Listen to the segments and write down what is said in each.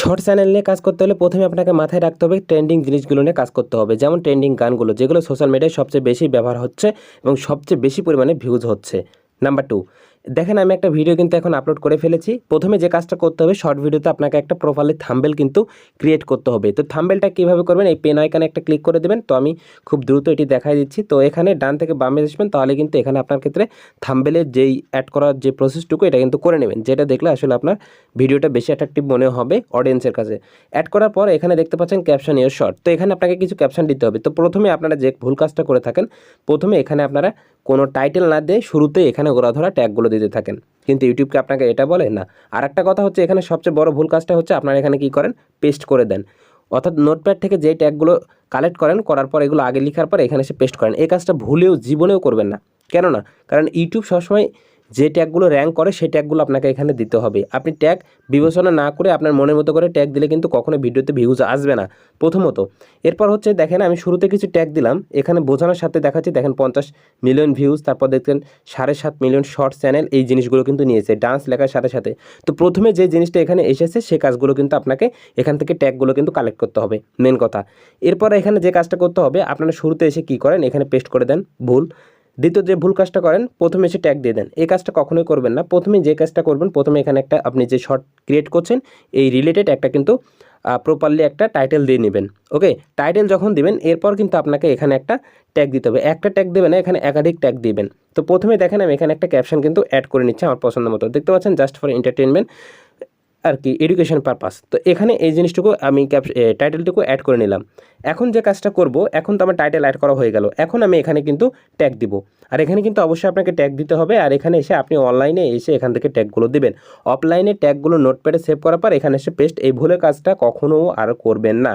Short channel নিয়ে কাজ করতে হলে প্রথমে আপনাকে মাথায় রাখতে হবে ট্রেন্ডিং জিনিসগুলো নিয়ে কাজ করতে হবে। যেমন ট্রেন্ডিং গানগুলো, যেগুলো সোশ্যাল মিডিয়ায় সবচেয়ে বেশি ব্যবহার হচ্ছে এবং সবচেয়ে বেশি পরিমাণে ভিউজ হচ্ছে। নাম্বার টু দেখেন, আমি একটা ভিডিও কিন্তু এখন আপলোড করে ফেলেছি। প্রথমে যে কাজটা করতে হবে শর্ট ভিডিওতে আপনাকে একটা প্রোফাইলে থাম্বেল কিন্তু ক্রিয়েট করতে হবে। তো থাম্বেলটা কীভাবে করবেন? এই পেন আইকানে একটা ক্লিক করে দেবেন। তো আমি খুব দ্রুত এটি দেখাই দিচ্ছি। তো এখানে ডান থেকে বামে আসবেন, তাহলে কিন্তু এখানে আপনার ক্ষেত্রে থাম্বেলের যেই অ্যাড করার যে প্রসেসটুকু এটা কিন্তু করে নেবেন। যেটা দেখলে আসলে আপনার ভিডিওটা বেশি অ্যাট্রাকটিভ মনে হবে অডিয়েন্সের কাছে। অ্যাড করার পর এখানে দেখতে পাচ্ছেন ক্যাপশন ইউর শর্ট তো এখানে আপনাকে কিছু ক্যাপশন দিতে হবে। তো প্রথমে আপনারা যে ভুল কাজটা করে থাকেন, প্রথমে এখানে আপনারা কোনো টাইটেল না দিয়ে শুরুতে এখানে গোড়া ধরা ট্যাগগুলো দিতে থাকেন। কিন্তু ইউটিউবকে আপনাকে এটা বলে, না। আর একটা কথা হচ্ছে, এখানে সবচেয়ে বড় ভুল কাজটা হচ্ছে, আপনারা এখানে কি করেন? পেস্ট করে দেন। অর্থাৎ নোটপ্যাড থেকে যে ট্যাগগুলো কালেক্ট করেন, করার পর এগুলো আগে লেখার পর এখানে এসে পেস্ট করেন। এই কাজটা ভুলেও, জীবনেও করবেন না। কেননা? কারণ ইউটিউব সবসময় যে ট্যাগগুলো র্যাঙ্ক করে সেই ট্যাগগুলো আপনাকে এখানে দিতে হবে। আপনি ট্যাগ বিবেচনা না করে আপনার মনের মতো করে ট্যাগ দিলে কিন্তু কখনো ভিডিওতে ভিউজ আসবে না। প্রথমত, এরপর হচ্ছে দেখেন আমি শুরুতে কিছু ট্যাগ দিলাম। এখানে বোঝানোর সাথে দেখাচ্ছি, দেখেন পঞ্চাশ মিলিয়ন ভিউজ তারপর দেখছেন সাড়ে সাত মিলিয়ন শর্ট চ্যানেল এই জিনিসগুলো কিন্তু নিয়েছে ডান্স লেখার সাথে সাথে। তো প্রথমে যে জিনিসটা এখানে এসেছে, সে কাজগুলো কিন্তু আপনাকে এখান থেকে ট্যাগগুলো কিন্তু কালেক্ট করতে হবে মেন কথা। এরপর এখানে যে কাজটা করতে হবে, আপনারা শুরুতে এসে কি করেন, এখানে পেস্ট করে দেন, ভুল। দ্বিতীয় যে ভুল কাজটা করেন, প্রথমে এসে ট্যাগ দিয়ে দেন। এই কাজটা কখনোই করবেন না। প্রথমে যে কাজটা করবেন, প্রথমে এখানে একটা আপনি যে শর্ট ক্রিয়েট করছেন, এই রিলেটেড একটা কিন্তু প্রপারলি একটা টাইটেল দিয়ে নেবেন। ওকে টাইটেল যখন দিবেন, এরপর কিন্তু আপনাকে এখানে একটা ট্যাগ দিতে হবে। একটা ট্যাগ দেবেন না এখানে একাধিক ট্যাগ দিবেন। তো প্রথমে দেখেন আমি এখানে একটা ক্যাপশন কিন্তু অ্যাড করে নিচ্ছি আমার পছন্দ মতো। দেখতে পাচ্ছেন? জাস্ট ফর এন্টারটেনমেন্ট আর কি এডুকেশন পারপাস তো এখানে এই জিনিসটুকু আমি ক্যাপ টাইটেলটুকু অ্যাড করে নিলাম। এখন যে কাজটা করব, এখন তো আমার টাইটেল অ্যাড করা হয়ে গেল। এখন আমি এখানে কিন্তু ট্যাগ দিব। আর এখানে কিন্তু অবশ্যই আপনাকে ট্যাগ দিতে হবে। আর এখানে এসে আপনি অনলাইনে এসে এখান থেকে ট্যাগগুলো দেবেন। অফলাইনে ট্যাগগুলো নোটপ্যাডে সেভ করার পর এখানে এসে পেস্ট এই ভুলের কাজটা কখনও আর করবেন না।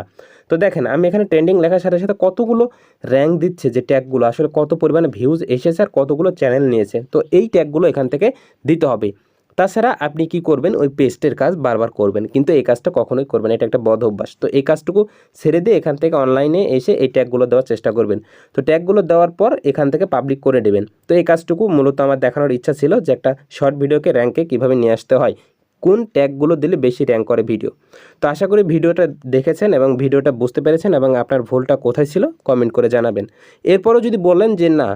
তো দেখেন, আমি এখানে ট্রেন্ডিং লেখার সাথে সাথে কতগুলো র্যাঙ্ক দিচ্ছে যে ট্যাগগুলো আসলে কত পরিমাণে ভিউজ এসেছে আর কতগুলো চ্যানেল নিয়েছে। তো এই ট্যাগগুলো এখান থেকে দিতে হবে। তাছাড়া আপনি কি করবেন? ওই পেস্টের কাজ বারবার করবেন। কিন্তু এই কাজটা কখনোই করবেন এটা একটা বদ অভ্যাস। তো এই কাজটুকু ছেড়ে দিয়ে এখান থেকে অনলাইনে এসে এই ট্যাগগুলো দেওয়ার চেষ্টা করবেন। তো ট্যাগগুলো দেওয়ার পর এখান থেকে পাবলিক করে দেবেন। তো এই কাজটুকু মূলত আমার দেখানোর ইচ্ছা ছিল যে একটা শর্ট ভিডিওকে র্যাঙ্কে কীভাবে নিয়ে আসতে হয়, কোন ট্যাগগুলো দিলে বেশি র্যাঙ্ক করে ভিডিও তো আশা করি ভিডিওটা দেখেছেন এবং ভিডিওটা বুঝতে পেরেছেন এবং আপনার ভুলটা কোথায় ছিল কমেন্ট করে জানাবেন। এরপরও যদি বলেন যে না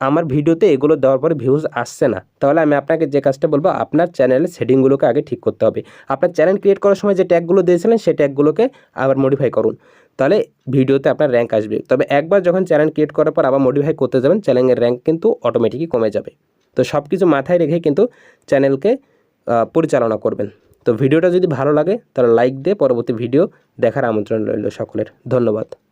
আমার ভিডিওতে এগুলো দেওয়ার পরে ভিউজ আসছে না। তাহলে আমি আপনাকে যে কাজটা বলব, আপনার চ্যানেলের সেটিংগুলোকে আগে ঠিক করতে হবে। আপনার চ্যানেল ক্রিয়েট করার সময় যে ট্যাগগুলো দিয়েছিলেন, সেই ট্যাগগুলোকে আবার মডিফাই করুন। তাহলে ভিডিওতে আপনার র্যাঙ্ক আসবে। তবে একবার যখন চ্যানেল ক্রিয়েট করার পর আবার মডিফাই করতে যাবেন চ্যানেলের র্যাঙ্ক কিন্তু অটোমেটিকই কমে যাবে। তো সব কিছু মাথায় রেখে কিন্তু চ্যানেলকে পরিচালনা করবেন। তো ভিডিওটা যদি ভালো লাগে, তাহলে লাইক দিয়ে পরবর্তী ভিডিও দেখার আমন্ত্রণ রইল সকলের। ধন্যবাদ।